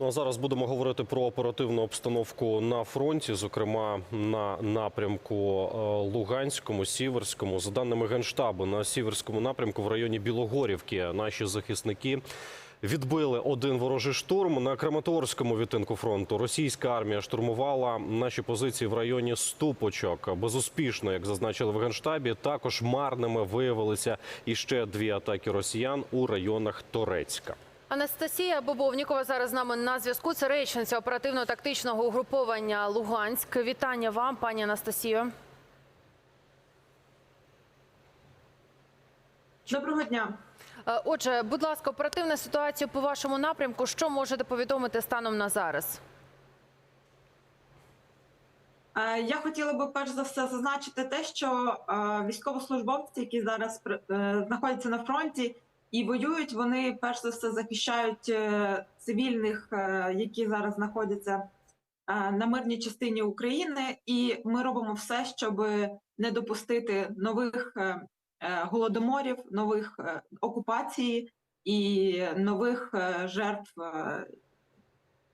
Ну а зараз будемо говорити про оперативну обстановку на фронті, зокрема на напрямку е, Луганському, Сіверському. За даними генштабу, на сіверському напрямку в районі Білогорівки наші захисники. Відбили один ворожий штурм на Краматорському відтинку фронту. Російська армія штурмувала наші позиції в районі Ступочок. Безуспішно, як зазначили в генштабі, також марними виявилися іще дві атаки росіян у районах Торецька. Анастасія Бобовнікова зараз з нами на зв'язку. Це речниця оперативно-тактичного угруповання Луганськ. Вітання вам, пані Анастасію. Доброго дня. Е, Отже, будь ласка, оперативна ситуація по вашому напрямку. Що можете повідомити станом на зараз? Е, Я хотіла би перш за все зазначити те, що е, військовослужбовці, які зараз знаходяться на фронті і воюють, вони перш за все захищають е, цивільних, е, які зараз знаходяться е, на мирній частині України, і ми робимо все, щоб не допустити нових голодоморів, нових окупацій і нових жертв,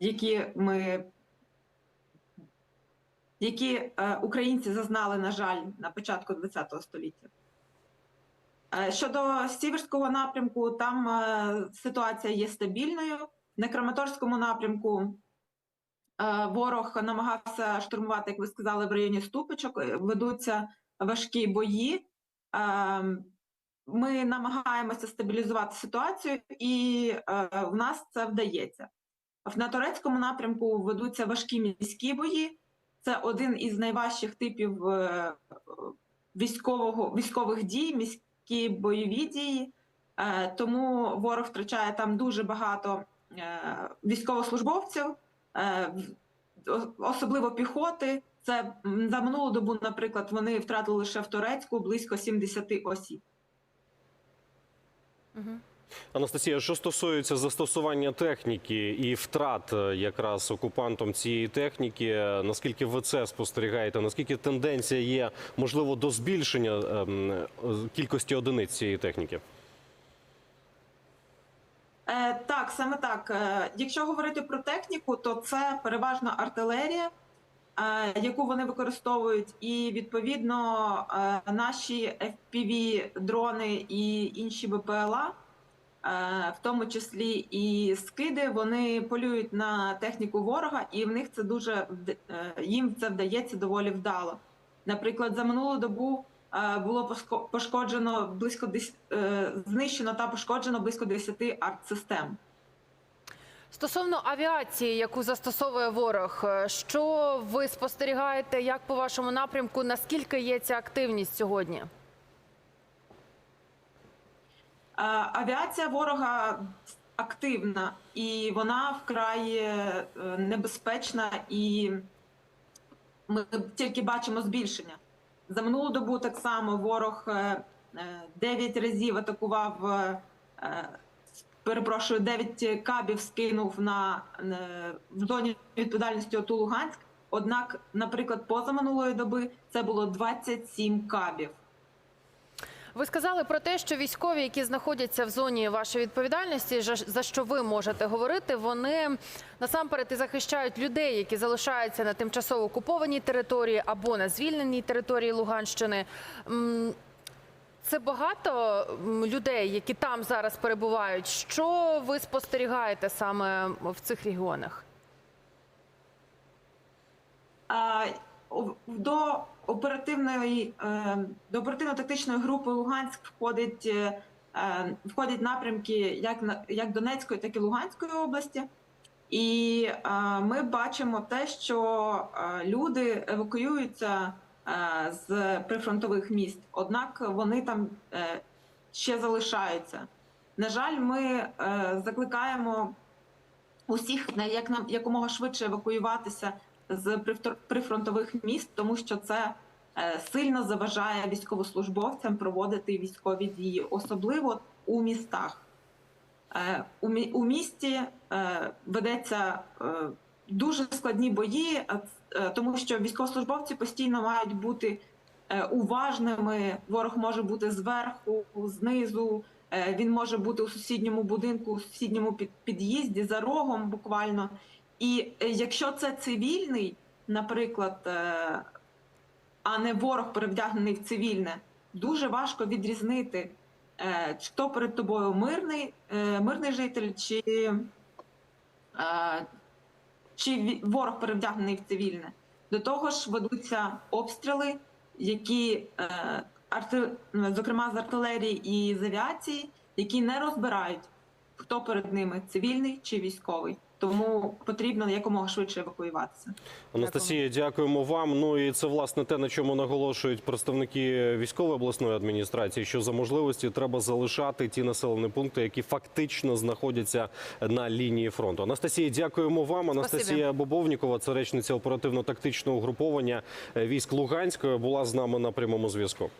які ми які українці зазнали, на жаль, на початку ХХ століття. Е, щодо сіверського напрямку, там е, ситуація є стабільною. На Краматорському напрямку е, ворог намагався штурмувати, як ви сказали, в районі Ступичок. Ведуться важкі бої. Ми намагаємося стабілізувати ситуацію, і в нас це вдається. На турецькому напрямку ведуться важкі міські бої. Це один із найважчих типів військового військових дій, міські бойові дії. Е, Тому ворог втрачає там дуже багато е, військовослужбовців, е, особливо піхоти. Це за минулу добу, наприклад, вони втратили лише в Турецьку близько 70 осіб. Угу. Анастасія, що стосується застосування техніки і втрат е, якраз окупантом цієї техніки, е, наскільки ви це спостерігаєте? Наскільки тенденція є можливо до збільшення ем, е, кількості одиниць цієї техніки? Так, саме так. Якщо говорити про техніку, то це переважно артилерія, яку вони використовують, і відповідно наші fpv дрони і інші БПЛА, в тому числі і скиди, вони полюють на техніку ворога, і в них це дуже е, їм це вдається доволі вдало. Наприклад, за минулу добу е, було пошкоджено близько е, знищено та пошкоджено близько 10 арт-систем. Стосовно авіації, яку застосовує ворог, е, що ви спостерігаєте, як по вашому напрямку? Наскільки є ця активність сьогодні? Е, Авіація ворога активна і вона вкрай е, небезпечна, і ми тільки бачимо збільшення. За минулу добу так само ворог 9 разів атакував, е, е, перепрошую, 9 кабів скинув на е, в зоні відповідальності ОТУ Луганськ. Однак, наприклад, поза минулої доби це було 27 кабів. Ви сказали про те, що військові, які знаходяться в зоні вашої відповідальності, за- що ви можете говорити, вони насамперед і захищають людей, які залишаються на тимчасово окупованій території або на звільненій території Луганщини. Це багато людей, які там зараз перебувають. Що ви спостерігаєте саме в цих регіонах? А, о- До оперативної е, до оперативно-тактичної групи Луганськ входить е, е, входять напрямки як як Донецької, так і Луганської області. І ми бачимо те, що люди евакуюються з прифронтових міст, однак вони там ще залишаються. На жаль, ми закликаємо усіх як нам якомога швидше евакуюватися з прифронтових міст, тому що це е, сильно заважає військовослужбовцям проводити військові дії, особливо у містах. Е, У місті е, ведеться дуже складні бої, тому що військовослужбовці постійно мають бути уважними. Ворог може бути зверху, знизу, Він може бути у сусідньому будинку, у сусідньому під'їзді, за рогом буквально. І е, якщо це цивільний, наприклад, е, а не ворог перевдягнений в цивільне, дуже важко відрізнити, е, хто перед тобою мирний, мирний житель, чи, чи ворог перевдягнений в цивільне. До того ж, ведуться обстріли, які, зокрема з артилерії і з авіації, які не розбирають, хто перед ними цивільний чи військовий. Тому потрібно якомога швидше евакуюватися. Анастасія, дякуємо вам. Ну і це власне те, на чому наголошують представники військової обласної адміністрації, що за можливості треба залишати ті населені пункти, які фактично знаходяться на лінії фронту. Анастасія, дякуємо вам. Анастасія Бобовнікова, це речниця оперативно-тактичного угруповання військ Луганської, була з нами на прямому зв'язку.